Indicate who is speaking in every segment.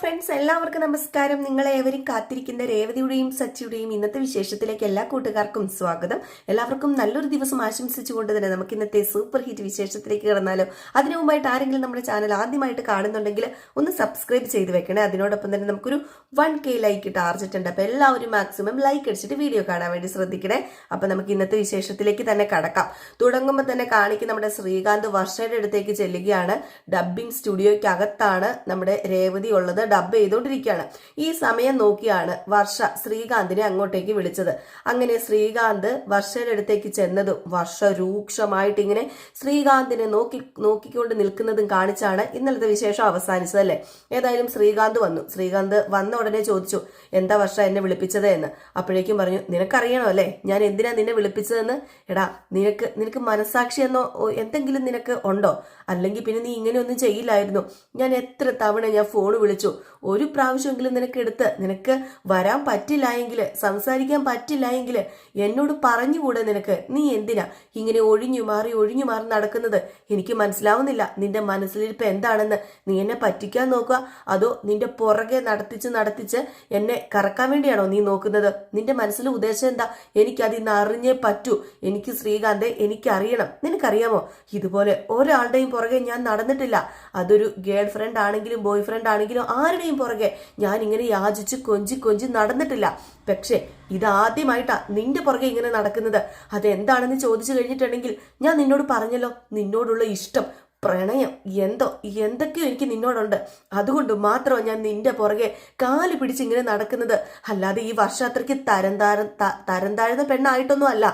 Speaker 1: Friends എല്ലാവർക്കും നമസ്കാരം. നിങ്ങളെ ഏവരും കാത്തിരിക്കുന്ന രേവതിയുടെയും സച്ചിയുടെയും ഇന്നത്തെ വിശേഷത്തിലേക്ക് എല്ലാ കൂട്ടുകാർക്കും സ്വാഗതം. എല്ലാവർക്കും നല്ലൊരു ദിവസം ആശംസിച്ചുകൊണ്ട് തന്നെ നമുക്ക് ഇന്നത്തെ സൂപ്പർ ഹിറ്റ് വിശേഷത്തിലേക്ക് കിടന്നാലോ. അതിനു മുമ്പായിട്ട് ആരെങ്കിലും നമ്മുടെ ചാനൽ ആദ്യമായിട്ട് കാണുന്നുണ്ടെങ്കിൽ ഒന്ന് സബ്സ്ക്രൈബ് ചെയ്ത് വെക്കണേ. അതിനോടൊപ്പം തന്നെ നമുക്കൊരു വൺ കെ ലൈക്ക് ടാർജറ്റ് ഉണ്ട്. അപ്പോൾ എല്ലാവരും മാക്സിമം ലൈക്ക് അടിച്ചിട്ട് വീഡിയോ കാണാൻ വേണ്ടി ശ്രദ്ധിക്കണേ. അപ്പോൾ നമുക്ക് ഇന്നത്തെ വിശേഷത്തിലേക്ക് തന്നെ കടക്കാം. തുടങ്ങുമ്പോൾ തന്നെ കാണിക്കുന്ന നമ്മുടെ ശ്രീകാന്ത് വർഷയുടെ അടുത്തേക്ക് ചെല്ലുകയാണ്. ഡബ്ബിംഗ് സ്റ്റുഡിയോയ്ക്കകത്താണ് നമ്മുടെ രേവതി ഉള്ളത്. ഡബ് ചെയ്തുകൊണ്ടിരിക്കുകയാണ്. ഈ സമയം നോക്കിയാണ് വർഷ ശ്രീകാന്തിനെ അങ്ങോട്ടേക്ക് വിളിച്ചത്. അങ്ങനെ ശ്രീകാന്ത് വർഷയുടെ അടുത്തേക്ക് ചെന്നതും വർഷ രൂക്ഷമായിട്ട് ഇങ്ങനെ ശ്രീകാന്തിനെ നോക്കി നോക്കിക്കൊണ്ട് നിൽക്കുന്നതും കാണിച്ചാണ് ഇന്നലത്തെ വിശേഷം അവസാനിച്ചത് അല്ലേ ഏതായാലും ശ്രീകാന്ത് വന്നു. ശ്രീകാന്ത് വന്ന ഉടനെ ചോദിച്ചു എന്താ വർഷ എന്നെ വിളിപ്പിച്ചത് എന്ന്? അപ്പോഴേക്കും പറഞ്ഞു നിനക്കറിയണോ അല്ലേ? ഞാൻ എന്തിനാ നിന്നെ വിളിപ്പിച്ചതെന്ന്? എടാ നിനക്ക് നിനക്ക് മനസാക്ഷി എന്നോ എന്തെങ്കിലും നിനക്ക് ഉണ്ടോ? അല്ലെങ്കിൽ പിന്നെ നീ ഇങ്ങനെയൊന്നും ചെയ്യില്ലായിരുന്നു. ഞാൻ എത്ര തവണ ഞാൻ ഫോൺ വിളിച്ചു. ഒരു പ്രാവശ്യമെങ്കിലും നിനക്ക് എടുത്ത് നിനക്ക് വരാൻ പറ്റില്ല എങ്കിൽ സംസാരിക്കാൻ പറ്റില്ല എങ്കിൽ എന്നോട് പറഞ്ഞുകൂടെ നിനക്ക്? നീ എന്തിനാ ഇങ്ങനെ ഒഴിഞ്ഞു മാറി ഒഴിഞ്ഞു മാറി നടക്കുന്നത്? എനിക്ക് മനസ്സിലാവുന്നില്ല. നിന്റെ മനസ്സിലിരിപ്പ് എന്താണെന്ന് നീ എന്നെ പറ്റിക്കാൻ നോക്കുക. അതോ നിന്റെ പുറകെ നടത്തിച്ച് നടത്തിച്ച് എന്നെ കറക്കാൻ വേണ്ടിയാണോ നീ നോക്കുന്നത്? നിന്റെ മനസ്സിലെ ഉദ്ദേശം എന്താ? എനിക്കത് ഇന്ന് അറിഞ്ഞേ പറ്റൂ. എനിക്ക് ശ്രീകാന്തെ എനിക്കറിയണം. നിനക്കറിയാമോ? ഇതുപോലെ ഒരാളുടെയും പുറകെ ഞാൻ നടന്നിട്ടില്ല. അതൊരു ഗേൾ ഫ്രണ്ട് ആണെങ്കിലും ബോയ് ഫ്രണ്ട് ആണെങ്കിലും ആരുടെയും പുറകെ ഞാൻ ഇങ്ങനെ യാചിച്ച് കൊഞ്ചി കൊഞ്ചി നടന്നിട്ടില്ല. പക്ഷേ ഇതാദ്യമായിട്ടാ നിന്റെ പുറകെ ഇങ്ങനെ നടക്കുന്നത്. അതെന്താണെന്ന് ചോദിച്ചു കഴിഞ്ഞിട്ടുണ്ടെങ്കിൽ ഞാൻ നിന്നോട് പറഞ്ഞല്ലോ. നിന്നോടുള്ള ഇഷ്ടം പ്രണയം എന്തോ എന്തൊക്കെയോ എനിക്ക് നിന്നോടുണ്ട്. അതുകൊണ്ട് മാത്രം ഞാൻ നിന്റെ പുറകെ കാൽ പിടിച്ച് ഇങ്ങനെ നടക്കുന്നത്. അല്ലാതെ ഈ വർഷാത്രയ്ക്ക് തരം താരം തരം താഴ്ന്ന പെണ്ണായിട്ടൊന്നും അല്ല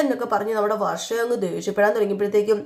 Speaker 1: എന്നൊക്കെ പറഞ്ഞ് നമ്മുടെ വർഷം അങ്ങ് ദേഷ്യപ്പെടാൻ തുടങ്ങിയപ്പോഴത്തേക്കും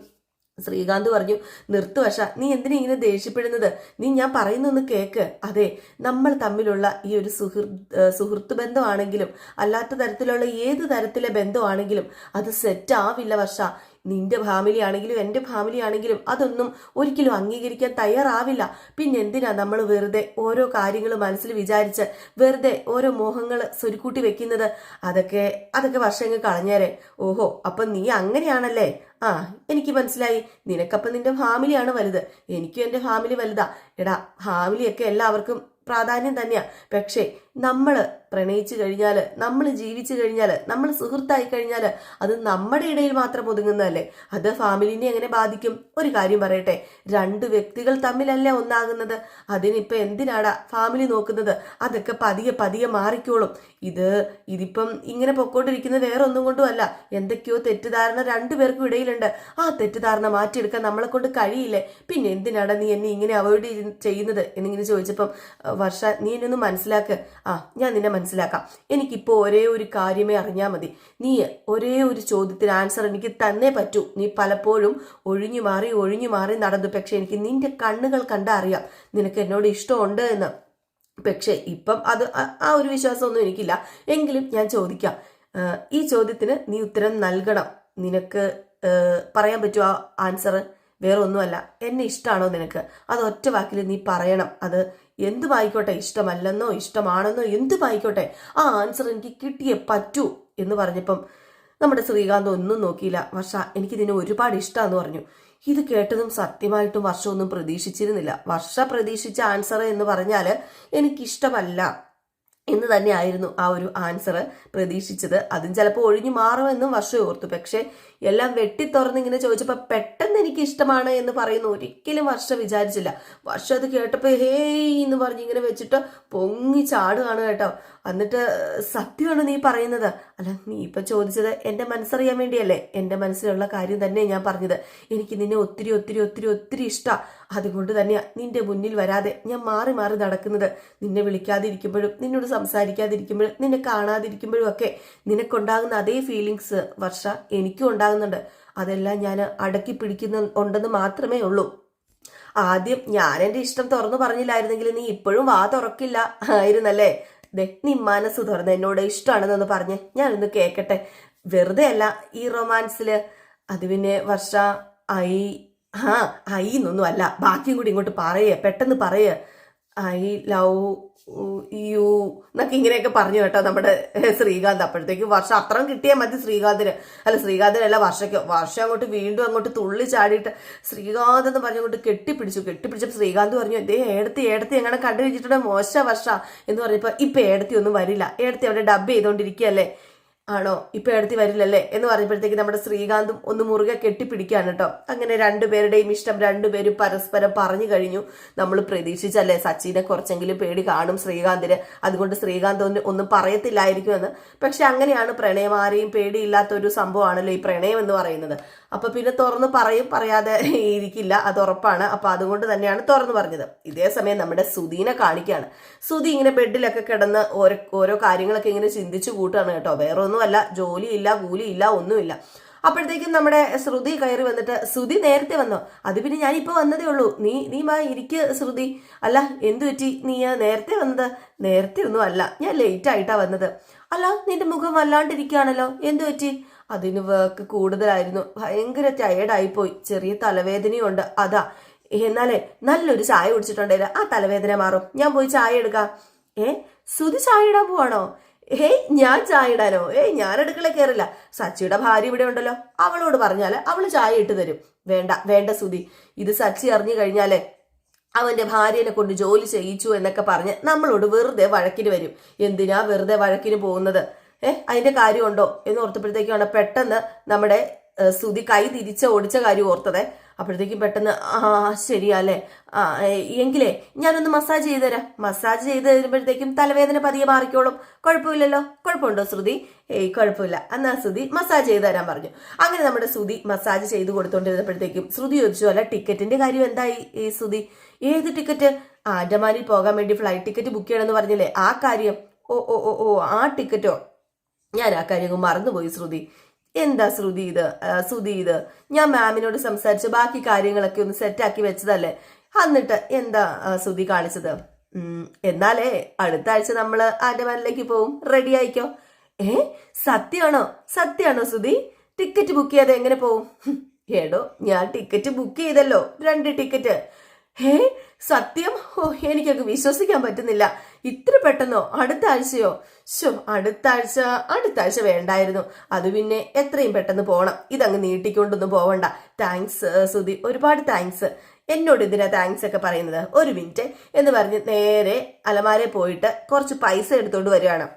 Speaker 1: ശ്രീകാന്ത് പറഞ്ഞു നിർത്തു വശ നീ എന്തിനാ ഇങ്ങനെ ദേഷ്യപ്പെടുന്നത്? നീ ഞാൻ പറയുന്നൊന്ന് കേക്ക്. അതെ നമ്മൾ തമ്മിലുള്ള ഈ ഒരു സുഹൃത്ത് സുഹൃത്ത് ബന്ധമാണെങ്കിലും അല്ലാത്ത തരത്തിലുള്ള ഏത് തരത്തിലെ ബന്ധമാണെങ്കിലും അത് സെറ്റ് ആവില്ല വർഷ. നിന്റെ ഫാമിലി ആണെങ്കിലും എന്റെ ഫാമിലി ആണെങ്കിലും അതൊന്നും ഒരിക്കലും അംഗീകരിക്കാൻ തയ്യാറാവില്ല. പിന്നെ എന്തിനാ നമ്മൾ വെറുതെ ഓരോ കാര്യങ്ങൾ മനസ്സിൽ വിചാരിച്ച് വെറുതെ ഓരോ മോഹങ്ങൾ സ്വരുക്കൂട്ടി വെക്കുന്നത്? അതൊക്കെ അതൊക്കെ വർഷങ്ങൾ കളഞ്ഞേരെ. ഓഹോ അപ്പൊ നീ അങ്ങനെയാണല്ലേ? ആ എനിക്ക് മനസ്സിലായി. നിനക്കപ്പം നിന്റെ ഫാമിലിയാണ് വലുത്. എനിക്കും എന്റെ ഫാമിലി വലുതാ. എടാ ഫാമിലിയൊക്കെ എല്ലാവർക്കും പ്രാധാന്യം തന്നെയാ. പക്ഷേ നമ്മൾ പ്രണയിച്ചു കഴിഞ്ഞാൽ നമ്മൾ ജീവിച്ചു കഴിഞ്ഞാൽ നമ്മൾ സുഹൃത്തായി കഴിഞ്ഞാൽ അത് നമ്മുടെ ഇടയിൽ മാത്രം ഒതുങ്ങുന്നതല്ലേ? അത് ഫാമിലിനെ എങ്ങനെ ബാധിക്കും? ഒരു കാര്യം പറയട്ടെ. രണ്ട് വ്യക്തികൾ തമ്മിലല്ലേ ഒന്നാകുന്നത്? അതിനിപ്പോൾ എന്തിനാടാ ഫാമിലി നോക്കുന്നത്? അതൊക്കെ പതിയെ പതിയെ മാറിക്കോളും. ഇത് ഇതിപ്പം ഇങ്ങനെ പൊക്കോണ്ടിരിക്കുന്നത് വേറെ ഒന്നും കൊണ്ടുമല്ല. എന്തൊക്കെയോ തെറ്റിദ്ധാരണ രണ്ടുപേർക്കും ഇടയിലുണ്ട്. ആ തെറ്റിദ്ധാരണ മാറ്റിയെടുക്കാൻ നമ്മളെ കൊണ്ട് കഴിയില്ലേ? പിന്നെ എന്തിനാടാ നീ എന്നെ ഇങ്ങനെ അവോയ്ഡ് ചെയ്യുന്നത്? എന്നിങ്ങനെ ചോദിച്ചപ്പം വർഷ നീ എന്നെ ഒന്ന് മനസ്സിലാക്ക്. ആ ഞാൻ നിന്നെ മനസ്സിലാക്കാം. എനിക്കിപ്പോൾ ഒരേ ഒരു കാര്യമേ അറിഞ്ഞാൽ മതി. നീ ഒരേ ഒരു ചോദ്യത്തിന് ആൻസർ എനിക്ക് തന്നേ പറ്റൂ. നീ പലപ്പോഴും ഒഴിഞ്ഞു മാറി ഒഴിഞ്ഞു മാറി നടന്നു. പക്ഷെ എനിക്ക് നിന്റെ കണ്ണുകൾ കണ്ടാൽ അറിയാം. നിനക്ക് എന്നോട് ഇഷ്ടമുണ്ട് എന്ന്. പക്ഷേ ഇപ്പം അത് ആ- ഒരു വിശ്വാസമൊന്നും എനിക്കില്ല. എങ്കിലും ഞാൻ ചോദിക്കാം. ഈ ചോദ്യത്തിന് നീ ഉത്തരം നൽകണം. നിനക്ക് പറയാൻ പറ്റുമോ ആൻസർ വേറെ ഒന്നുമല്ല എന്നെ ഇഷ്ടമാണോ നിനക്ക്? അത് ഒറ്റ വാക്കിൽ നീ പറയണം. അത് എന്തുമായിക്കോട്ടെ ഇഷ്ടമല്ലെന്നോ ഇഷ്ടമാണെന്നോ എന്തുമായിക്കോട്ടെ ആ ആൻസർ എനിക്ക് കിട്ടിയേ പറ്റൂ എന്ന് പറഞ്ഞപ്പം നമ്മുടെ ശ്രീകാന്ത് ഒന്നും നോക്കിയില്ല. വർഷ എനിക്ക് നിന്നെ ഒരുപാട് ഇഷ്ടമാന്ന് പറഞ്ഞു. ഇത് കേട്ടതും സത്യമായിട്ടും വർഷ ഒന്നും പ്രതീക്ഷിച്ചിരുന്നില്ല. വർഷ പ്രതീക്ഷിച്ച ആൻസർ എന്ന് പറഞ്ഞാൽ എനിക്കിഷ്ടമല്ല എന്ന് തന്നെയായിരുന്നു ആ ഒരു ആൻസർ പ്രതീക്ഷിച്ചത്. അതും ചിലപ്പോൾ ഒഴിഞ്ഞു മാറുമെന്നും വർഷം ഓർത്തു. പക്ഷേ എല്ലാം വെട്ടിത്തുറന്ന് ഇങ്ങനെ ചോദിച്ചപ്പോൾ പെട്ടെന്ന് എനിക്ക് ഇഷ്ടമാണ് എന്ന് പറയുന്ന ഒരിക്കലും വർഷ വിചാരിച്ചില്ല. വർഷം അത് കേട്ടപ്പോൾ ഹേയ് എന്ന് പറഞ്ഞ് ഇങ്ങനെ വെച്ചിട്ട് പൊങ്ങി ചാടുകയാണ് കേട്ടോ. എന്നിട്ട് സത്യമാണ് നീ പറയുന്നത്. അല്ല നീ ഇപ്പൊ ചോദിച്ചത് എന്റെ മനസ്സറിയാൻ വേണ്ടിയല്ലേ? എന്റെ മനസ്സിലുള്ള കാര്യം തന്നെ ഞാൻ പറഞ്ഞത്. എനിക്ക് നിന്നെ ഒത്തിരി ഒത്തിരി ഒത്തിരി ഒത്തിരി ഇഷ്ടാ. അതുകൊണ്ട് തന്നെയാ നിന്റെ മുന്നിൽ വരാതെ ഞാൻ മാറി മാറി നടക്കുന്നത്. നിന്നെ വിളിക്കാതിരിക്കുമ്പോഴും നിന്നോട് സംസാരിക്കാതിരിക്കുമ്പോഴും നിന്നെ കാണാതിരിക്കുമ്പോഴും ഒക്കെ നിനക്കുണ്ടാകുന്ന അതേ ഫീലിങ്സ് വർഷ എനിക്കും ഉണ്ടാകുന്നുണ്ട്. അതെല്ലാം ഞാൻ അടക്കി പിടിക്കുന്ന ഉണ്ടെന്ന് മാത്രമേ ഉള്ളൂ. ആദ്യം ഞാൻ എന്റെ ഇഷ്ടം തുറന്നു പറഞ്ഞില്ലായിരുന്നെങ്കിൽ നീ ഇപ്പോഴും വാ തുറക്കില്ല ആയിരുന്നല്ലേ? ദേ നീ മനസ്സ് തുറന്ന് എന്നോട് ഇഷ്ടമാണെന്നൊന്ന് പറഞ്ഞ് ഞാനൊന്ന് കേക്കട്ടെ. വെറുതെ അല്ല ഈ റൊമാൻസിൽ അത് പിന്നെ വർഷ ഐ ആ ഐ എന്നൊന്നും അല്ല ബാക്കിയും കൂടി ഇങ്ങോട്ട് പറയേ പെട്ടെന്ന് പറയേ. ഐ ലവ് യു എന്നൊക്കെ ഇങ്ങനെയൊക്കെ പറഞ്ഞു കേട്ടോ നമ്മുടെ ശ്രീകാന്ത്. അപ്പോഴത്തേക്ക് വർഷം അത്രയും കിട്ടിയാൽ മതി ശ്രീകാന്തിന്. അല്ല ശ്രീകാന്തിനല്ല വർഷയ്ക്ക്. വർഷം അങ്ങോട്ട് വീണ്ടും അങ്ങോട്ട് തുള്ളി ചാടിയിട്ട് ശ്രീകാന്ത് എന്ന് പറഞ്ഞു പറഞ്ഞങ്ങോട്ട് കെട്ടിപ്പിടിച്ചു. കെട്ടിപ്പിടിച്ചപ്പോൾ ശ്രീകാന്ത് പറഞ്ഞു ദേ ഏടത്തി ഏടത്തി എങ്ങനെ കണ്ടു മോശ വർഷ. എന്ന് പറഞ്ഞപ്പോൾ ഇപ്പം ഏടത്തി ഒന്നും വരില്ല. ഏടത്തി അവിടെ ഡബ് ചെയ്തുകൊണ്ടിരിക്കുകയല്ലേ ആണോ? ഇപ്പൊ എടുത്തി വരില്ലല്ലേ? എന്ന് പറഞ്ഞപ്പോഴത്തേക്ക് നമ്മുടെ ശ്രീകാന്തും ഒന്ന് മുറുകെ കെട്ടിപ്പിടിക്കുകയാണ് കേട്ടോ. അങ്ങനെ രണ്ടുപേരുടെയും ഇഷ്ടം രണ്ടുപേരും പരസ്പരം പറഞ്ഞു കഴിഞ്ഞു. നമ്മൾ പ്രതീക്ഷിച്ചല്ലേ സച്ചിനെ കുറച്ചെങ്കിലും പേടി കാണും ശ്രീകാന്തിന്. അതുകൊണ്ട് ശ്രീകാന്ത് ഒന്ന് ഒന്നും പറയത്തില്ലായിരിക്കുമെന്ന്. പക്ഷെ അങ്ങനെയാണ് പ്രണയമാരെയും പേടിയില്ലാത്ത ഒരു സംഭവമാണല്ലോ ഈ പ്രണയം എന്ന് പറയുന്നത്. അപ്പൊ പിന്നെ തുറന്ന് പറയും പറയാതെ ഇരിക്കില്ല. അത് ഉറപ്പാണ്. അപ്പൊ അതുകൊണ്ട് തന്നെയാണ് തുറന്നു പറഞ്ഞത്. ഇതേ സമയം നമ്മുടെ സുധീനെ കാണിക്കുകയാണ് സുധി ഇങ്ങനെ ബെഡിലൊക്കെ കിടന്ന് ഓരോ ഓരോ കാര്യങ്ങളൊക്കെ ഇങ്ങനെ ചിന്തിച്ചു കൂട്ടുകയാണ് കേട്ടോ. വേറെ ഒന്നുമല്ല ജോലിയില്ല കൂലിയില്ല ഒന്നുമില്ല. അപ്പോഴത്തേക്കും നമ്മുടെ ശ്രുതി കയറി വന്നിട്ട് ശ്രുതി നേരത്തെ വന്നോ? അത് പിന്നെ ഞാൻ ഇപ്പൊ വന്നതേ ഉള്ളൂ. നീ നീ മാ ഇരിക്ക് ശ്രുതി. അല്ല എന്തു പറ്റി? നീ നേരത്തെ വന്നത്? നേരത്തെ ഒന്നും അല്ല. ഞാൻ ലേറ്റ് ആയിട്ടാ വന്നത്. അല്ല നിന്റെ മുഖം വല്ലാണ്ടിരിക്കുകയാണല്ലോ. എന്തു പറ്റി? അതിന് വർക്ക് കൂടുതലായിരുന്നു. ഭയങ്കര ടയർഡായിപ്പോയി പോയി ചെറിയ തലവേദനയുണ്ട്. അതാ. എന്നാലേ നല്ലൊരു ചായ കുടിച്ചിട്ടുണ്ടെങ്കിൽ ആ തലവേദന മാറും. ഞാൻ പോയി ചായ എടുക്കാം. ഏ? സുതി ചായ ഇടാൻ പോവാണോ? ഏയ് ഞാൻ ചായ ഇടാനോ? ഏയ് ഞാൻ അടുക്കള കയറില്ല സച്ചിയുടെ ഭാര്യ ഇവിടെ ഉണ്ടല്ലോ. അവളോട് പറഞ്ഞാൽ അവൾ ചായ ഇട്ട് തരും. വേണ്ട വേണ്ട സുതി ഇത് സച്ചി അറിഞ്ഞു കഴിഞ്ഞാലേ അവന്റെ ഭാര്യനെ കൊണ്ട് ജോലി ചെയ്യിച്ചു എന്നൊക്കെ പറഞ്ഞ് നമ്മളോട് വെറുതെ വഴക്കിന് വരും. എന്തിനാ വെറുതെ വഴക്കിന് പോകുന്നത്? ഏഹ് അതിന്റെ കാര്യമുണ്ടോ എന്ന് ഓർത്തപ്പോഴത്തേക്കാണ് പെട്ടെന്ന് നമ്മുടെ സ്തുതി കൈ തിരിച്ച ഓടിച്ച കാര്യം ഓർത്തത്. അപ്പോഴത്തേക്കും പെട്ടെന്ന് ആ ശരിയല്ലേ? ആ എങ്കിലേ ഞാനൊന്ന് മസാജ് ചെയ്തു തരാം. മസാജ് ചെയ്ത് തരുമ്പോഴത്തേക്കും തലവേദന പതിയെ മാറിക്കോളും. കുഴപ്പമില്ലല്ലോ? കുഴപ്പമുണ്ടോ ശ്രുതി? ഏയ് കുഴപ്പമില്ല. എന്നാ ശ്രുതി മസാജ് ചെയ്ത് തരാൻ പറഞ്ഞു. അങ്ങനെ നമ്മുടെ ശ്രുതി മസാജ് ചെയ്ത് കൊടുത്തോണ്ടിരുന്നപ്പോഴത്തേക്കും ശ്രുതി ചോദിച്ചു അല്ല ടിക്കറ്റിന്റെ കാര്യം എന്തായി ഈ ശ്രുതി? ഏത് ടിക്കറ്റ്? ആൻഡമാനിൽ പോകാൻ വേണ്ടി ഫ്ലൈറ്റ് ടിക്കറ്റ് ബുക്ക് ചെയ്യണമെന്ന് പറഞ്ഞില്ലേ? ആ കാര്യം. ഓ ഓ ഓ ആ ടിക്കറ്റോ? ഞാൻ ആ കാര്യം മറന്നുപോയി ശ്രുതി. എന്താ ശ്രുതി ഇത്? ശ്രുതി ഇത്? ഞാൻ മാമിനോട് സംസാരിച്ച ബാക്കി കാര്യങ്ങളൊക്കെ ഒന്ന് സെറ്റാക്കി വെച്ചതല്ലേ? എന്നിട്ട് എന്താ ശ്രുതി കാണിച്ചത്? എന്നാലേ അടുത്ത ആഴ്ച നമ്മൾ ആൻഡമാനിലേക്ക് പോവും. റെഡി ആയിക്കോ? ഏ സത്യാണോ സത്യാണോ ശ്രുതി? ടിക്കറ്റ് ബുക്ക് ചെയ്യാതെ എങ്ങനെ പോവും? ഏടോ ഞാൻ ടിക്കറ്റ് ബുക്ക് ചെയ്തല്ലോ. രണ്ട് ടിക്കറ്റ്. ഏ സത്യം? ഓ എനിക്കൊക്കെ വിശ്വസിക്കാൻ പറ്റുന്നില്ല. ഇത്ര പെട്ടെന്നോ? അടുത്ത ആഴ്ചയോ? ശോ അടുത്ത ആഴ്ച അടുത്ത ആഴ്ച വേണ്ടായിരുന്നു. അത് പിന്നെ എത്രയും പെട്ടെന്ന് പോകണം. ഇതങ്ങ് നീട്ടിക്കൊണ്ടൊന്നും പോവണ്ട. താങ്ക്സ് സുധി ഒരുപാട് താങ്ക്സ് എന്നോട് ഇതിനാ താങ്ക്സ് ഒക്കെ പറയുന്നത്? ഒരു മിനിറ്റ്. എന്ന് പറഞ്ഞ് നേരെ അലമാരെ പോയിട്ട് കുറച്ച് പൈസ എടുത്തോണ്ട് വരികയാണ്.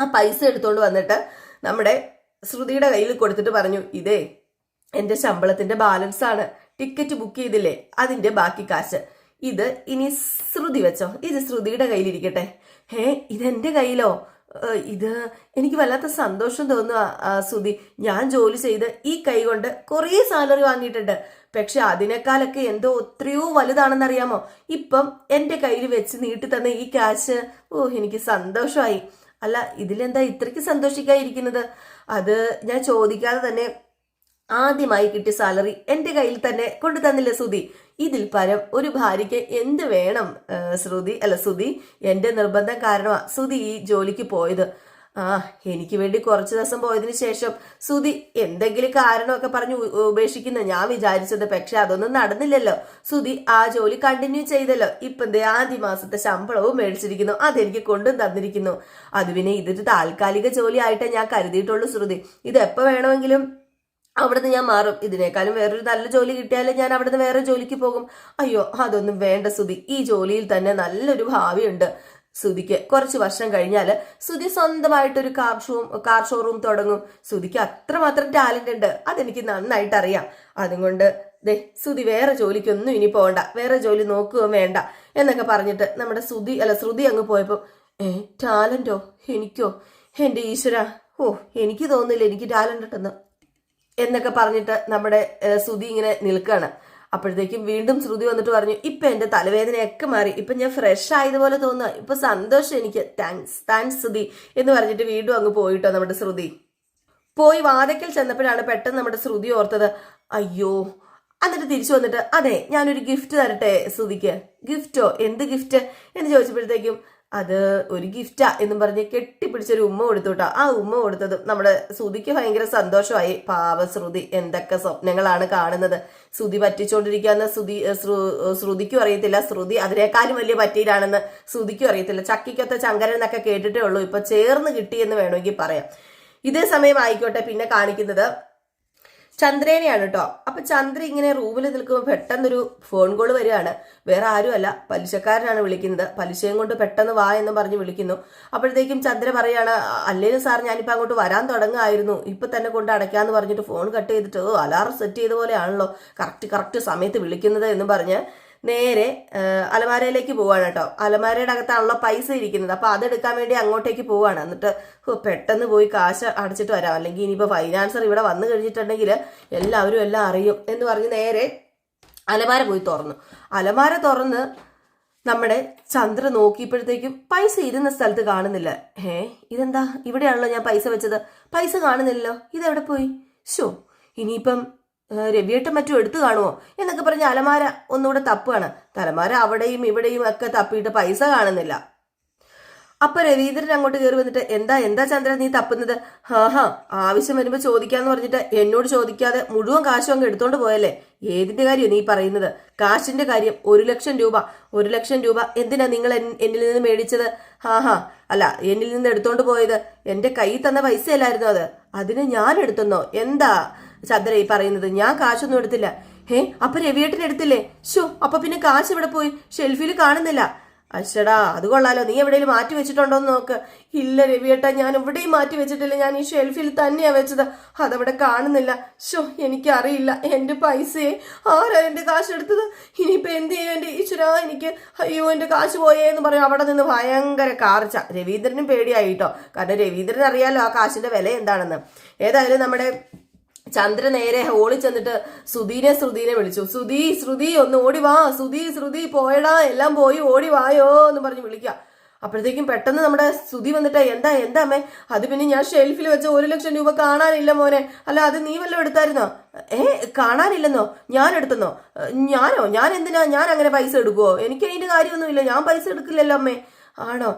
Speaker 1: ആ പൈസ എടുത്തോണ്ട് വന്നിട്ട് നമ്മുടെ ശ്രുതിയുടെ കയ്യിൽ കൊടുത്തിട്ട് പറഞ്ഞു ഇതേ എന്റെ ശമ്പളത്തിന്റെ ബാലൻസ് ആണ്. ടിക്കറ്റ് ബുക്ക് ചെയ്തില്ലേ? അതിന്റെ ബാക്കി കാശ്. ഇത് ഇനി ശ്രുതി വെച്ചോ. ഇത് ശ്രുതിയുടെ കയ്യിലിരിക്കട്ടെ. ഏ ഇതെന്റെ കയ്യിലോ? ഇത് എനിക്ക് വല്ലാത്ത സന്തോഷം തോന്നുക ശ്രുതി. ഞാൻ ജോലി ചെയ്ത് ഈ കൈ കൊണ്ട് കുറേ സാലറി വാങ്ങിയിട്ടുണ്ട്. പക്ഷെ അതിനേക്കാളൊക്കെ എന്തോ എത്രയോ വലുതാണെന്നറിയാമോ? ഇപ്പം എന്റെ കയ്യിൽ വെച്ച് നീട്ടി തന്ന ഈ ക്യാഷ് ഓ എനിക്ക് സന്തോഷമായി. അല്ല ഇതിലെന്താ ഇത്രയ്ക്ക് സന്തോഷിക്കാതിരിക്കുന്നത്? അത് ഞാൻ ചോദിക്കാതെ തന്നെ ആദ്യമായി കിട്ടിയ സാലറി എന്റെ കയ്യിൽ തന്നെ കൊണ്ടു തന്നില്ല സുധി ഇതിൽ പരം ഒരു ഭാര്യയ്ക്ക് എന്ത് വേണം ശ്രുതി? അല്ല സുധി എന്റെ നിർബന്ധം കാരണമാണ് സുധി ഈ ജോലിക്ക് പോയത്. ആ എനിക്ക് വേണ്ടി കുറച്ച് ദിവസം പോയതിന് ശേഷം സുധി എന്തെങ്കിലും കാരണമൊക്കെ പറഞ്ഞു ഉപേക്ഷിക്കുന്ന ഞാൻ വിചാരിച്ചത്. പക്ഷെ അതൊന്നും നടന്നില്ലല്ലോ. സുധി ആ ജോലി കണ്ടിന്യൂ ചെയ്തല്ലോ. ഇപ്പൊ ദേ ആദ്യ മാസത്തെ ശമ്പളവും മേടിച്ചിരിക്കുന്നു. അതെനിക്ക് കൊണ്ടും തന്നിരിക്കുന്നു. അത് പിന്നെ ഇതൊരു താൽക്കാലിക ജോലി ആയിട്ടേ ഞാൻ കരുതിയിട്ടുള്ളൂ ശ്രുതി. ഇത് എപ്പോ വേണമെങ്കിലും അവിടുന്ന് ഞാൻ മാറും. ഇതിനേക്കാളും വേറൊരു നല്ല ജോലി കിട്ടിയാലേ ഞാൻ അവിടുന്ന് വേറെ ജോലിക്ക് പോകും. അയ്യോ അതൊന്നും വേണ്ട സുധി. ഈ ജോലിയിൽ തന്നെ നല്ലൊരു ഭാവിയുണ്ട് സുധിക്ക്. കുറച്ച് വർഷം കഴിഞ്ഞാൽ സുധി സ്വന്തമായിട്ടൊരു കാർ ഷോ കാർ ഷോറൂം തുടങ്ങും. സുധിക്ക് അത്രമാത്രം ടാലന്റ് ഉണ്ട്. അതെനിക്ക് നന്നായിട്ട് അറിയാം അതുകൊണ്ട് ദേ സുധി വേറെ ജോലിക്കൊന്നും ഇനി പോകണ്ട വേറെ ജോലി നോക്കുകയും വേണ്ട എന്നൊക്കെ പറഞ്ഞിട്ട് നമ്മുടെ സുധി അല്ല ശ്രുതി അങ്ങ് പോയപ്പോൾ ഏ ടാലന്റോ എനിക്കോ? എന്റെ ഈശ്വര. ഓ എനിക്ക് തോന്നില്ല എനിക്ക് ടാലന്റ് ഉണ്ടെന്ന്. എന്നൊക്കെ പറഞ്ഞിട്ട് നമ്മുടെ ശ്രുതി ഇങ്ങനെ നിൽക്കുകയാണ് അപ്പോഴത്തേക്കും വീണ്ടും ശ്രുതി വന്നിട്ട് പറഞ്ഞു ഇപ്പൊ എന്റെ തലവേദനയൊക്കെ മാറി. ഇപ്പൊ ഞാൻ ഫ്രഷ് ആയതുപോലെ തോന്നുക ഇപ്പൊ സന്തോഷം എനിക്ക്. താങ്ക്സ് താങ്ക്സ് ശ്രുതി എന്ന് പറഞ്ഞിട്ട് വീണ്ടും അങ്ങ് പോയിട്ടോ നമ്മുടെ ശ്രുതി. പോയി വാതക്കൽ ചെന്നപ്പോഴാണ് പെട്ടെന്ന് നമ്മുടെ ശ്രുതി ഓർത്തത് അയ്യോ. എന്നിട്ട് തിരിച്ചു വന്നിട്ട് അതെ ഞാനൊരു ഗിഫ്റ്റ് തരട്ടെ ശ്രുതിക്ക്. ഗിഫ്റ്റോ എന്ത് ഗിഫ്റ്റ് എന്ന് ചോദിച്ചപ്പോഴത്തേക്കും അത് ഒരു ഗിഫ്റ്റാ എന്നും പറഞ്ഞ് കെട്ടിപ്പിടിച്ചൊരു ഉമ്മ കൊടുത്തുട്ടോ. ആ ഉമ്മ കൊടുത്തത് നമ്മുടെ ശ്രുതിക്ക് ഭയങ്കര സന്തോഷമായി. പാവ ശ്രുതി എന്തൊക്കെ സ്വപ്നങ്ങളാണ് കാണുന്നത്. ശ്രുതി പറ്റിച്ചുകൊണ്ടിരിക്കുകയെന്ന് ശ്രുതി ശ്രു- ശ്രുതിക്കും അറിയത്തില്ല. ശ്രുതി അതിനേക്കാളും വലിയ പറ്റിയിലാണെന്ന് ശ്രുതിക്കും അറിയത്തില്ല. ചക്കിക്കൊത്ത ചങ്കരൻ എന്നൊക്കെ കേട്ടിട്ടേ ഉള്ളൂ. ഇപ്പൊ ചേർന്ന് കിട്ടിയെന്ന് വേണമെങ്കിൽ പറയാം. ഇതേ സമയം ആയിക്കോട്ടെ പിന്നെ കാണിക്കുന്നത് ചന്ദ്രേനെയാണ് കേട്ടോ അപ്പൊ ചന്ദ്ര ഇങ്ങനെ റൂമിൽ നിൽക്കുമ്പോൾ പെട്ടെന്നൊരു ഫോൺ കോൾ വരികയാണ്. വേറെ ആരുമല്ല പലിശക്കാരനാണ് വിളിക്കുന്നത്. പലിശയും കൊണ്ട് പെട്ടെന്ന് വാ എന്ന് പറഞ്ഞ് വിളിക്കുന്നു. അപ്പോഴത്തേക്കും ചന്ദ്ര പറയാണ് അല്ലേലും സാർ ഞാനിപ്പോൾ അങ്ങോട്ട് വരാൻ തുടങ്ങായിരുന്നു ഇപ്പൊ തന്നെ കൊണ്ട് അടയ്ക്കാന്ന് പറഞ്ഞിട്ട് ഫോൺ കട്ട് ചെയ്തിട്ട് അലാറം സെറ്റ് ചെയ്ത പോലെയാണല്ലോ. കറക്റ്റ് കറക്റ്റ് സമയത്ത് വിളിക്കുന്നത് എന്ന് പറഞ്ഞ് നേരെ അലമാരയിലേക്ക് പോവാണ് കേട്ടോ. അലമാരയുടെ അകത്താണല്ലോ പൈസ ഇരിക്കുന്നത്. അപ്പൊ അതെടുക്കാൻ വേണ്ടി അങ്ങോട്ടേക്ക് പോവാണ്. എന്നിട്ട് പെട്ടെന്ന് പോയി കാശ് അടച്ചിട്ട് വരാം. അല്ലെങ്കിൽ ഇനിയിപ്പോ ഫൈനാൻസർ ഇവിടെ വന്നു കഴിഞ്ഞിട്ടുണ്ടെങ്കിൽ എല്ലാവരും എല്ലാം അറിയും എന്ന് പറഞ്ഞ് നേരെ അലമാര പോയി തുറന്നു. അലമാര തുറന്ന് നമ്മുടെ ചന്ദ്ര നോക്കിയപ്പോഴത്തേക്കും പൈസ ഇരുന്ന സ്ഥലത്ത് കാണുന്നില്ല. ഏ ഇതെന്താ? ഇവിടെയാണല്ലോ ഞാൻ പൈസ വെച്ചത്. പൈസ കാണുന്നില്ലല്ലോ. ഇതെവിടെ പോയി? ഷോ ഇനിയിപ്പം ഏ, രവിയേട്ടൻ മറ്റും എടുത്തു കാണുമോ എന്നൊക്കെ പറഞ്ഞ് അലമാര ഒന്നുകൂടെ തപ്പുകയാണ്. തലമാര അവിടെയും ഇവിടെയും ഒക്കെ തപ്പിയിട്ട് പൈസ കാണുന്നില്ല. അപ്പൊ രവീന്ദ്രൻ അങ്ങോട്ട് കയറി വന്നിട്ട് എന്താ എന്താ ചന്ദ്രൻ നീ തപ്പുന്നത്? ഹാ ഹാ ആവശ്യം വരുമ്പോ ചോദിക്കാന്ന് പറഞ്ഞിട്ട് എന്നോട് ചോദിക്കാതെ മുഴുവൻ കാശും അങ്ങ് എടുത്തോണ്ട് പോയല്ലേ? ഏതിന്റെ കാര്യം നീ പറയുന്നത്? കാശിന്റെ കാര്യം ഒരു ലക്ഷം രൂപ. ഒരു ലക്ഷം രൂപ എന്തിനാ നിങ്ങൾ എന്നിൽ നിന്ന് മേടിച്ചത്? ഹാ ഹാ അല്ല എന്നിൽ നിന്ന് എടുത്തോണ്ട് പോയത്. എന്റെ കയ്യിൽ തന്ന പൈസ അല്ലായിരുന്നു അത്? അതിന് ഞാൻ എടുത്തെന്നോ? എന്താ? ചന്ദ്ര ഈ പറയുന്നത് ഞാൻ കാശൊന്നും എടുത്തില്ല. ഏ അപ്പൊ രവിയേട്ടൻ എടുത്തില്ലേ? ഷോ അപ്പൊ പിന്നെ കാശ് ഇവിടെ പോയി? ഷെൽഫിൽ കാണുന്നില്ല. അശ്ശടാ അത് കൊള്ളാലോ. നീ എവിടെയും മാറ്റി വെച്ചിട്ടുണ്ടോ എന്ന് നോക്ക്. ഇല്ല രവിയേട്ട ഞാൻ എവിടെയും മാറ്റി വെച്ചിട്ടില്ല. ഞാൻ ഈ ഷെൽഫിൽ തന്നെയാ വെച്ചത്. അതവിടെ കാണുന്നില്ല. ഷോ എനിക്കറിയില്ല. എന്റെ പൈസയെ ആരാ എന്റെ കാശ് എടുത്തത്? ഇനിയിപ്പോ എന്ത് ചെയ്യും എന്റെ ഈശ്വരാ? എനിക്ക് അയ്യോ എന്റെ കാശ് പോയേ എന്ന് പറയും. അവിടെ നിന്ന് ഭയങ്കര കാർച്ച. രവീന്ദ്രനും പേടിയായിട്ടോ കാരണം രവീന്ദ്രൻ അറിയാലോ ആ കാശിന്റെ വില എന്താണെന്ന്. ഏതായാലും നമ്മുടെ ചന്ദ്ര നേരെ ഓളി ചെന്നിട്ട് സുധീനെ ശ്രുതിനെ വിളിച്ചു. സുധി ശ്രുതി ഒന്ന് ഓടി വാ. സുധി ശ്രുതി പോയടാ. എല്ലാം പോയി. ഓടി വായോ എന്ന് പറഞ്ഞ് വിളിക്കുക അപ്പോഴത്തേക്കും പെട്ടെന്ന് നമ്മുടെ സ്തുതി വന്നിട്ട് എന്താ എന്താ അമ്മേ? അത് പിന്നെ ഞാൻ ഷെൽഫിൽ വെച്ച ഒരു ലക്ഷം രൂപ കാണാനില്ല മോനെ. അല്ല അത് നീ വല്ലതും എടുത്തായിരുന്നോ? ഏ കാണാനില്ലെന്നോ? ഞാൻ എടുത്തെന്നോ? ഞാനോ? ഞാൻ എന്തിനാ? ഞാൻ അങ്ങനെ പൈസ എടുക്കുവോ? എനിക്ക് അതിന്റെ കാര്യമൊന്നുമില്ല. ഞാൻ പൈസ എടുക്കില്ലല്ലോ അമ്മേ. ആണോ?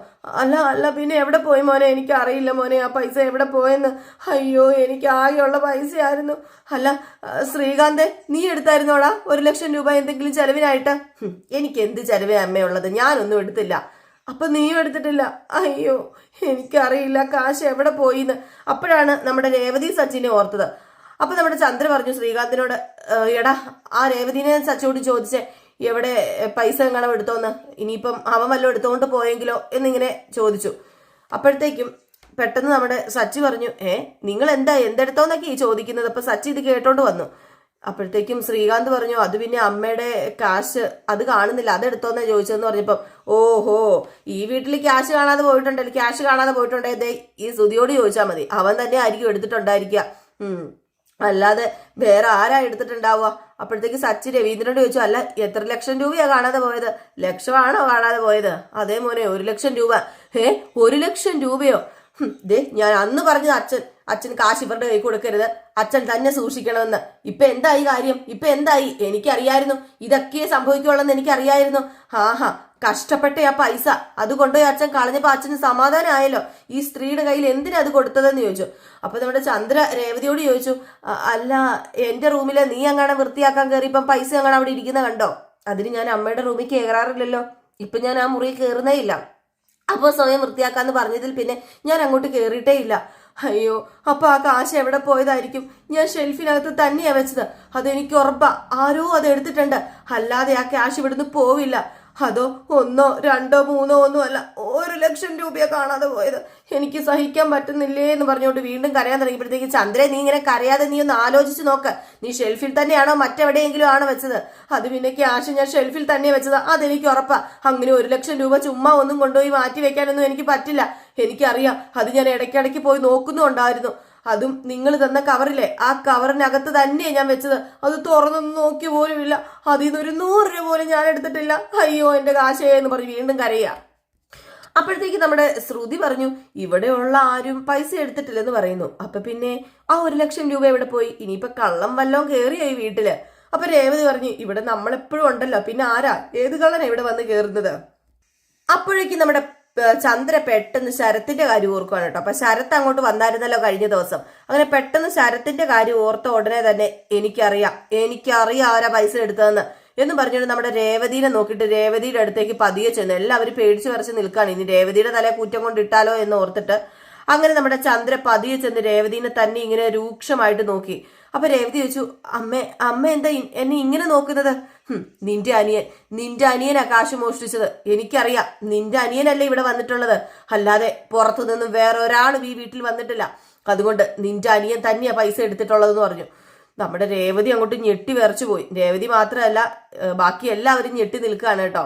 Speaker 1: അല്ല അല്ല പിന്നെ എവിടെ പോയി മോനെ? എനിക്ക് അറിയില്ല മോനെ ആ പൈസ എവിടെ പോയെന്ന്. അയ്യോ എനിക്ക് ആകെയുള്ള പൈസയായിരുന്നു. അല്ല ശ്രീകാന്തെ നീ എടുത്തായിരുന്നോടാ? ഒരു ലക്ഷം രൂപ എന്തെങ്കിലും ചെലവിനായിട്ട്? എനിക്ക് എന്ത് ചെലവേ അമ്മയുള്ളത്? ഞാനൊന്നും എടുത്തില്ല. അപ്പൊ നീയും എടുത്തിട്ടില്ല? അയ്യോ എനിക്കറിയില്ല കാശ് എവിടെ പോയിന്ന്. അപ്പോഴാണ് നമ്മുടെ രേവതി സച്ചിനെ ഓർത്തത്. അപ്പൊ നമ്മുടെ ചന്ദ്ര പറഞ്ഞു ശ്രീകാന്തിനോട് എടാ ആ രേവതിനെ സച്ചിയോട് ചോദിച്ചേ എവിടെ പൈസ എങ്ങനെ എടുത്തോന്ന്? ഇനിയിപ്പം അവൻ വല്ലതും എടുത്തുകൊണ്ട് പോയെങ്കിലോ എന്നിങ്ങനെ ചോദിച്ചു. അപ്പോഴത്തേക്കും പെട്ടെന്ന് നമ്മുടെ സച്ചി പറഞ്ഞു ഏ നിങ്ങൾ എന്താ എന്തെടുത്തോന്നൊക്കെ ഈ ചോദിക്കുന്നത്? അപ്പൊ സച്ചി ഇത് കേട്ടോണ്ട് വന്നു. അപ്പോഴത്തേക്കും ശ്രീകാന്ത് പറഞ്ഞു അത് പിന്നെ അമ്മയുടെ കാശ് അത് കാണുന്നില്ല അത് എടുത്തോന്നാ ചോദിച്ചതെന്ന് പറഞ്ഞപ്പം ഓഹോ ഈ വീട്ടിൽ ക്യാഷ് കാണാതെ പോയിട്ടുണ്ടല്ലോ ക്യാഷ് കാണാതെ പോയിട്ടുണ്ടേ ഈ സുതിയോട് ചോദിച്ചാൽ മതി. അവൻ തന്നെ ആയിരിക്കും എടുത്തിട്ടുണ്ടായിരിക്കുക. അല്ലാതെ വേറെ ആരാ എടുത്തിട്ടുണ്ടാവുക? അപ്പോഴത്തേക്ക് സച്ചി രവീന്ദ്രനോട് ചോദിച്ചു അല്ല എത്ര ലക്ഷം രൂപയാ കാണാതെ പോയത്? ലക്ഷമാണോ കാണാതെ പോയത്? അതേ മോനെ ഒരു ലക്ഷം രൂപ. ഏ ഒരു ലക്ഷം രൂപയോ? ദേ ഞാൻ അന്ന് പറഞ്ഞത് അച്ഛൻ അച്ഛൻ കാശ് ഇവരുടെ കൈ കൊടുക്കരുത്. അച്ഛൻ തന്നെ സൂക്ഷിക്കണമെന്ന്. ഇപ്പൊ എന്തായി കാര്യം? ഇപ്പൊ എന്തായി? എനിക്കറിയായിരുന്നു. ഇതൊക്കെ സംഭവിക്കുള്ളെന്ന് എനിക്കറിയായിരുന്നു. ആഹാ കഷ്ടപ്പെട്ട ആ പൈസ. അത് കൊണ്ടുപോയി അച്ഛൻ കളഞ്ഞപ്പോ അച്ഛന് സമാധാനമായല്ലോ ഈ സ്ത്രീയുടെ കയ്യിൽ എന്തിനാ അത് കൊടുത്തതെന്ന് ചോദിച്ചു. അപ്പൊ നമ്മുടെ ചന്ദ്ര രേവതിയോട് ചോദിച്ചു "അ- അല്ല എന്റെ റൂമിൽ നീ അങ്ങനെ വൃത്തിയാക്കാൻ കയറിയപ്പം പൈസ അങ്ങനെ അവിടെ ഇരിക്കുന്ന കണ്ടോ? അതിന് ഞാൻ അമ്മയുടെ റൂമിൽ കയറാറില്ലല്ലോ ഇപ്പൊ ഞാൻ ആ മുറിയിൽ കയറുന്നേ ഇല്ല. അപ്പോൾ സ്വയം വൃത്തിയാക്കാന്ന് പറഞ്ഞതിൽ പിന്നെ ഞാൻ അങ്ങോട്ട് കയറിയിട്ടേ ഇല്ല. അയ്യോ അപ്പൊ ആ കാശ് എവിടെ പോയതായിരിക്കും? ഞാൻ ഷെൽഫിനകത്ത് തന്നെയാ വെച്ചത്. അതെനിക്ക് ഉറപ്പാ. ആരോ അത് എടുത്തിട്ടുണ്ട്. അല്ലാതെ ആ ക്യാഷ് ഇവിടുന്ന് പോവില്ല. അതോ ഒന്നോ രണ്ടോ മൂന്നോ ഒന്നും അല്ല ഒരു ലക്ഷം രൂപയോ കാണാതെ പോയത്. എനിക്ക് സഹിക്കാൻ പറ്റുന്നില്ലേ എന്ന് പറഞ്ഞുകൊണ്ട് വീണ്ടും കരയാൻ തുടങ്ങിയപ്പോഴത്തേക്ക് ചന്ദ്രൻ നീ ഇങ്ങനെ കരയാതെ നീ ഒന്ന് ആലോചിച്ച് നോക്ക്. നീ ഷെൽഫിൽ തന്നെയാണോ മറ്റെവിടെയെങ്കിലും ആണോ വെച്ചത്? അത് പിന്നെ ക്യാഷ് ഞാൻ ഷെൽഫിൽ തന്നെ വെച്ചത്. അതെനിക്ക് ഉറപ്പാ. അങ്ങനെ ഒരു ലക്ഷം രൂപ ചുമ്മാ ഒന്നും കൊണ്ടുപോയി മാറ്റി വെക്കാനൊന്നും എനിക്ക് പറ്റില്ല. എനിക്കറിയാം അത് ഞാൻ ഇടയ്ക്കിടയ്ക്ക് പോയി നോക്കുന്നുണ്ടായിരുന്നു. അതും നിങ്ങൾ തന്ന കവറില്ലേ ആ കവറിനകത്ത് തന്നെയാണ് ഞാൻ വെച്ചത്. അത് തുറന്നൊന്നും നോക്കി പോലും ഇല്ല. അതിൽ നിന്ന് ഒരു നൂറ് രൂപ പോലും ഞാൻ എടുത്തിട്ടില്ല. അയ്യോ എന്റെ കാശേ എന്ന് പറഞ്ഞ് വീണ്ടും കരയുക അപ്പോഴത്തേക്ക് നമ്മുടെ ശ്രുതി പറഞ്ഞു ഇവിടെയുള്ള ആരും പൈസ എടുത്തിട്ടില്ലെന്ന് പറയുന്നു. അപ്പൊ പിന്നെ ആ ഒരു ലക്ഷം രൂപ എവിടെ പോയി? ഇനിയിപ്പൊ കള്ളം വല്ലോം കയറിയായി വീട്ടിൽ. അപ്പൊ രേവതി പറഞ്ഞു ഇവിടെ നമ്മളെപ്പോഴും ഉണ്ടല്ലോ. പിന്നെ ആരാ? ഏത് കള്ളനാ ഇവിടെ വന്ന് കയറുന്നത് അപ്പോഴേക്കും നമ്മുടെ ചന്ദ്ര പെട്ടെന്ന് ശരത്തിന്റെ കാര്യം ഓർക്കുകയാണ് കേട്ടോ. അപ്പൊ ശരത്ത് അങ്ങോട്ട് വന്നായിരുന്നല്ലോ കഴിഞ്ഞ ദിവസം. അങ്ങനെ പെട്ടെന്ന് ശരത്തിന്റെ കാര്യം ഓർത്ത ഉടനെ തന്നെ എനിക്കറിയാം. എനിക്കറിയാം ആരാ പൈസ എടുത്തതെന്ന്. എന്ന് പറഞ്ഞിട്ട് നമ്മുടെ രേവതിനെ നോക്കിയിട്ട് രേവതിയുടെ അടുത്തേക്ക് പതിയെ ചെന്ന് എല്ലാവരും പേടിച്ചു വരച്ച് നിൽക്കുകയാണ്. ഇനി രേവതിയുടെ തലയെ കുറ്റം കൊണ്ട് ഇട്ടാലോ എന്ന് ഓർത്തിട്ട് അങ്ങനെ നമ്മുടെ ചന്ദ്ര പതിയെ ചെന്ന് രേവതിനെ തന്നെ ഇങ്ങനെ രൂക്ഷമായിട്ട് നോക്കി. അപ്പൊ രേവതി ചോദിച്ചു അമ്മ അമ്മ എന്താ എന്നെ ഇങ്ങനെ നോക്കുന്നത്? നിന്റെ അനിയൻ നിന്റെ അനിയൻ കാശ് മോഷ്ടിച്ചത്. എനിക്കറിയാം നിന്റെ അനിയനല്ലേ ഇവിടെ വന്നിട്ടുള്ളത്. അല്ലാതെ പുറത്തു നിന്നും വേറെ ഒരാളും ഈ വീട്ടിൽ വന്നിട്ടില്ല. അതുകൊണ്ട് നിന്റെ അനിയൻ തന്നെയാ പൈസ എടുത്തിട്ടുള്ളതെന്ന് പറഞ്ഞു. നമ്മുടെ രേവതി അങ്ങോട്ട് ഞെട്ടി വിറച്ചു പോയി. രേവതി മാത്രമല്ല ബാക്കി എല്ലാവരും ഞെട്ടി നിൽക്കുകയാണ് കേട്ടോ.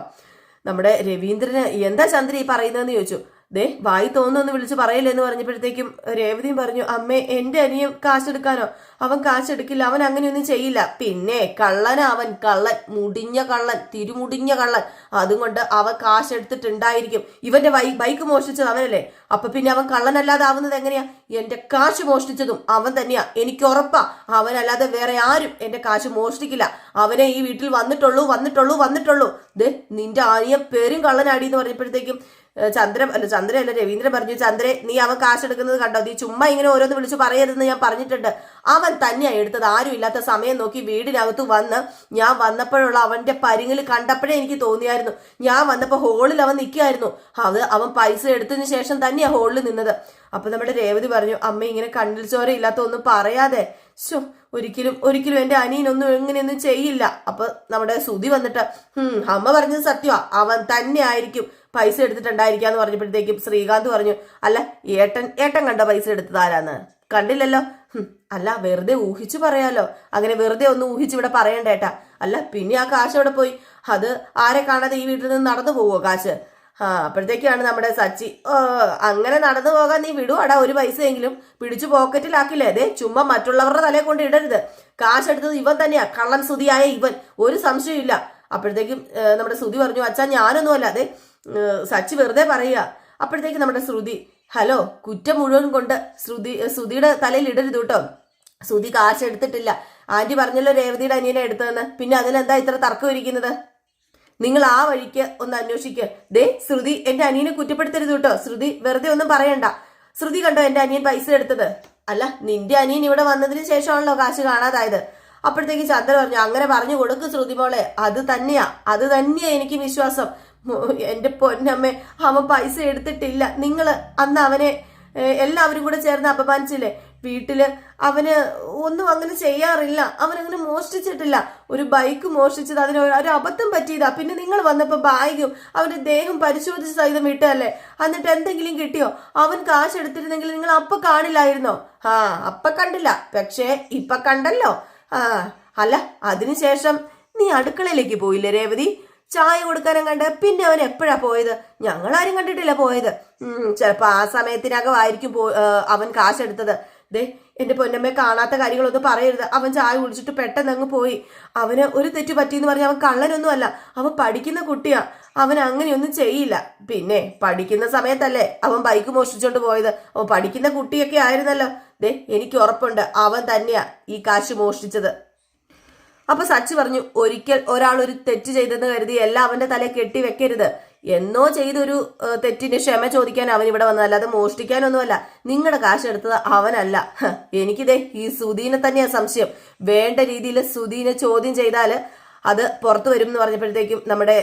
Speaker 1: നമ്മുടെ രവീന്ദ്രന് എന്താ ചന്ദ്ര ഈ പറയുന്നതെന്ന് ചോദിച്ചു. ദേ വായി തോന്നുന്നു വിളിച്ച് പറയില്ല എന്ന് പറഞ്ഞപ്പോഴത്തേക്കും രേവതിയും പറഞ്ഞു അമ്മേ എന്റെ അനിയൻ കാശെടുക്കാനോ? അവൻ കാശെടുക്കില്ല അവൻ അങ്ങനെയൊന്നും ചെയ്യില്ല. പിന്നെ കള്ളനാ അവൻ കള്ളൻ മുടിഞ്ഞ കള്ളൻ തിരുമുടിഞ്ഞ കള്ളൻ. അതുകൊണ്ട് അവൻ കാശെടുത്തിട്ടുണ്ടായിരിക്കും. ഇവന്റെ വൈ ബൈക്ക് മോഷ്ടിച്ചത് അവനല്ലേ? അപ്പൊ പിന്നെ അവൻ കള്ളനല്ലാതെ ആവുന്നത് എങ്ങനെയാ? എന്റെ കാശ് മോഷ്ടിച്ചതും അവൻ തന്നെയാ. എനിക്ക് ഉറപ്പാ അവനല്ലാതെ വേറെ ആരും എന്റെ കാശ് മോഷ്ടിക്കില്ല. അവനെ ഈ വീട്ടിൽ വന്നിട്ടുള്ളൂ വന്നിട്ടുള്ളൂ വന്നിട്ടുള്ളൂ. ദേ നിന്റെ ആനിയ പേരും കള്ളനാടി എന്ന് പറഞ്ഞപ്പോഴത്തേക്കും ചന്ദ്ര അല്ല ചന്ദ്രയല്ല രവീന്ദ്രൻ പറഞ്ഞു ചന്ദ്രേ നീ അവൻ കാശെടുക്കുന്നത് കണ്ടോ? നീ ചുമ്മാ ഇങ്ങനെ ഓരോന്ന് വിളിച്ച് പറയരുതെന്ന് ഞാൻ പറഞ്ഞിട്ടുണ്ട്. അവൻ തന്നെയാണ് എടുത്തത്. ആരും ഇല്ലാത്ത സമയം നോക്കി വീടിനകത്ത് വന്ന് ഞാൻ വന്നപ്പോഴുള്ള അവന്റെ പരിങ്ങിൽ കണ്ടപ്പോഴേ എനിക്ക് തോന്നിയായിരുന്നു. ഞാൻ വന്നപ്പോൾ ഹോളിൽ അവൻ നിൽക്കുകയായിരുന്നു. അത് അവൻ പൈസ എടുത്തതിന് ശേഷം തന്നെയാ ഹോളിൽ നിന്നത്. അപ്പൊ നമ്മുടെ രേവതി പറഞ്ഞു അമ്മ ഇങ്ങനെ കണ്ണിൽ ചോര ഇല്ലാത്ത ഒന്നും പറയാതെ. ശോ ഒരിക്കലും ഒരിക്കലും എന്റെ അനിയനൊന്നും എങ്ങനെയൊന്നും ചെയ്യില്ല. അപ്പൊ നമ്മുടെ സുതി വന്നിട്ട് അമ്മ പറഞ്ഞത് സത്യമാ അവൻ തന്നെ ആയിരിക്കും പൈസ എടുത്തിട്ടുണ്ടായിരിക്കാന്ന് പറഞ്ഞപ്പോഴത്തേക്കും ശ്രീകാന്ത് പറഞ്ഞു അല്ല ഏട്ടൻ ഏട്ടൻ കണ്ട പൈസ എടുത്തത് ആരാന്ന്? കണ്ടില്ലല്ലോ. അല്ല വെറുതെ ഊഹിച്ചു പറയാലോ. അങ്ങനെ വെറുതെ ഒന്ന് ഊഹിച്ച് ഇവിടെ പറയണ്ട ഏട്ടാ. അല്ല പിന്നെ ആ കാശ് അവിടെ പോയി? അത് ആരെ കാണാതെ ഈ വീട്ടിൽ നിന്ന് നടന്നു പോവോ കാശ്? ആ അപ്പോഴത്തേക്കാണ് നമ്മുടെ സച്ചി അങ്ങനെ നടന്നു പോകാൻ നീ വിടുവാടാ ഒരു പൈസയെങ്കിലും. പിടിച്ചു പോക്കറ്റിലാക്കില്ലേ? അതെ ചുമ്മാ മറ്റുള്ളവരുടെ തലയെ കൊണ്ട് ഇടരുത്. കാശെടുത്തത് ഇവൻ തന്നെയാ. കള്ളൻ സുതിയായ ഇവൻ. ഒരു സംശയമില്ല അപ്പോഴത്തേക്കും നമ്മുടെ സുതി പറഞ്ഞു അച്ഛാ ഞാനൊന്നും അല്ല അതെ സച്ചി വെറുതെ പറയുക. അപ്പോഴത്തേക്ക് നമ്മുടെ ശ്രുതി ഹലോ കുറ്റം മുഴുവൻ കൊണ്ട് ശ്രുതി ശ്രുതിയുടെ തലയിൽ ഇടരുത് കേട്ടോ ശ്രുതി കാശ് എടുത്തിട്ടില്ല. ആന്റി പറഞ്ഞല്ലോ രേവതിയുടെ അനിയനെ എടുത്തതെന്ന്. പിന്നെ അതിനെന്താ ഇത്ര തർക്കം ഇരിക്കുന്നത്? നിങ്ങൾ ആ വഴിക്ക് ഒന്ന് അന്വേഷിക്കുക ദേ ശ്രുതി എന്റെ അനിയനെ കുറ്റപ്പെടുത്തരുത് കേട്ടോ ശ്രുതി വെറുതെ ഒന്നും പറയണ്ട. ശ്രുതി കണ്ടോ എന്റെ അനിയൻ പൈസ എടുത്തത്? അല്ല നിന്റെ അനിയൻ ഇവിടെ വന്നതിന് ശേഷമാണല്ലോ കാശ് കാണാതായത്. അപ്പോഴത്തേക്ക് ചന്ദ്ര പറഞ്ഞു അങ്ങനെ പറഞ്ഞു കൊടുക്ക് ശ്രുതി മോളെ. അത് തന്നെയാ. അത് തന്നെയാ എനിക്ക് വിശ്വാസം. എന്റെ പൊന്നമ്മേ അവൻ പൈസ എടുത്തിട്ടില്ല. നിങ്ങൾ അന്ന് അവനെ എല്ലാവരും കൂടെ ചേർന്ന് അപമാനിച്ചില്ലേ? വീട്ടിൽ അവന് ഒന്നും അങ്ങനെ ചെയ്യാറില്ല. അവനങ്ങനെ മോഷ്ടിച്ചിട്ടില്ല. ഒരു ബൈക്ക് മോഷ്ടിച്ചത് അതിന് ഒരു അബദ്ധം പറ്റിയതാ. പിന്നെ നിങ്ങൾ വന്നപ്പോൾ ബാഗും അവന്റെ ദേഹം പരിശോധിച്ച് സഹിതം വിട്ടല്ലേ എന്നിട്ട് എന്തെങ്കിലും കിട്ടിയോ? അവൻ കാശ് എടുത്തിരുന്നെങ്കിൽ നിങ്ങൾ അപ്പൊ കാണില്ലായിരുന്നോ? ആ അപ്പൊ കണ്ടില്ല. പക്ഷേ ഇപ്പൊ കണ്ടല്ലോ. ആ അല്ല അതിനുശേഷം നീ അടുക്കളയിലേക്ക് പോയില്ലേ രേവതി? ചായ കൊടുക്കാനും കണ്ട് പിന്നെ അവൻ എപ്പോഴാ പോയത്? ഞങ്ങളാരും കണ്ടിട്ടില്ല പോയത്. ഉം, ചിലപ്പോ ആ സമയത്തിനകമായിരിക്കും പോ അവൻ കാശെടുത്തത്. ദേ എന്റെ പൊന്നമ്മയെ കാണാത്ത കാര്യങ്ങളൊന്നും പറയരുത്. അവൻ ചായ കുടിച്ചിട്ട് പെട്ടെന്ന് അങ്ങ് പോയി. അവന് ഒരു തെറ്റ് പറ്റിയെന്ന് പറഞ്ഞാൽ അവൻ കള്ളനൊന്നും അല്ല അവൻ പഠിക്കുന്ന കുട്ടിയാ. അവൻ അങ്ങനെയൊന്നും ചെയ്യില്ല. പിന്നെ പഠിക്കുന്ന സമയത്തല്ലേ അവൻ ബൈക്ക് മോഷ്ടിച്ചോണ്ട് പോയത്? അവൻ പഠിക്കുന്ന കുട്ടിയൊക്കെ ആയിരുന്നല്ലോ. ദേ എനിക്ക് ഉറപ്പുണ്ട്. അവൻ തന്നെയാ ഈ കാശ് മോഷ്ടിച്ചത്. അപ്പൊ സച്ചി പറഞ്ഞു ഒരിക്കൽ ഒരാൾ ഒരു തെറ്റ് ചെയ്തെന്ന് കരുതി എല്ലാം അവന്റെ തലയെ കെട്ടി വെക്കരുത്. എന്നോ ചെയ്തൊരു തെറ്റിന് ക്ഷമ ചോദിക്കാൻ അവൻ ഇവിടെ വന്നതല്ല അല്ലാതെ മോഷ്ടിക്കാനൊന്നുമല്ല. നിങ്ങളുടെ കാശ് എടുത്തത് അവനല്ല. എനിക്കിതേ ഈ സുധീനെ തന്നെയാ സംശയം. വേണ്ട രീതിയിൽ സുധീനെ ചോദ്യം ചെയ്താൽ അത് പുറത്തു വരും എന്ന് പറഞ്ഞപ്പോഴത്തേക്കും നമ്മുടെ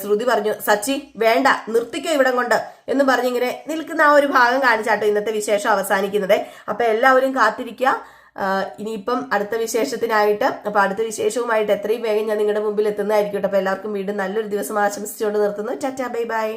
Speaker 1: ശ്രുതി പറഞ്ഞു സച്ചി വേണ്ട നിർത്തിക്കോ ഇവിടം കൊണ്ട്. എന്ന് പറഞ്ഞിങ്ങനെ നിൽക്കുന്ന ആ ഒരു ഭാഗം കാണിച്ചാട്ടോ ഇന്നത്തെ വിശേഷം അവസാനിക്കുന്നത്. അപ്പൊ എല്ലാവരും കാത്തിരിക്കുക ഇനിയിപ്പം അടുത്ത വിശേഷത്തിനായിട്ട് അപ്പൊ അടുത്ത വിശേഷവുമായിട്ട് എത്രയും വേഗം ഞാൻ നിങ്ങളുടെ മുമ്പിൽ എത്തുന്നതായിരിക്കും കേട്ടോ. അപ്പൊ എല്ലാവർക്കും വീണ്ടും നല്ലൊരു ദിവസം ആശംസിച്ചുകൊണ്ട് നിർത്തുന്നു. Tata bye bye.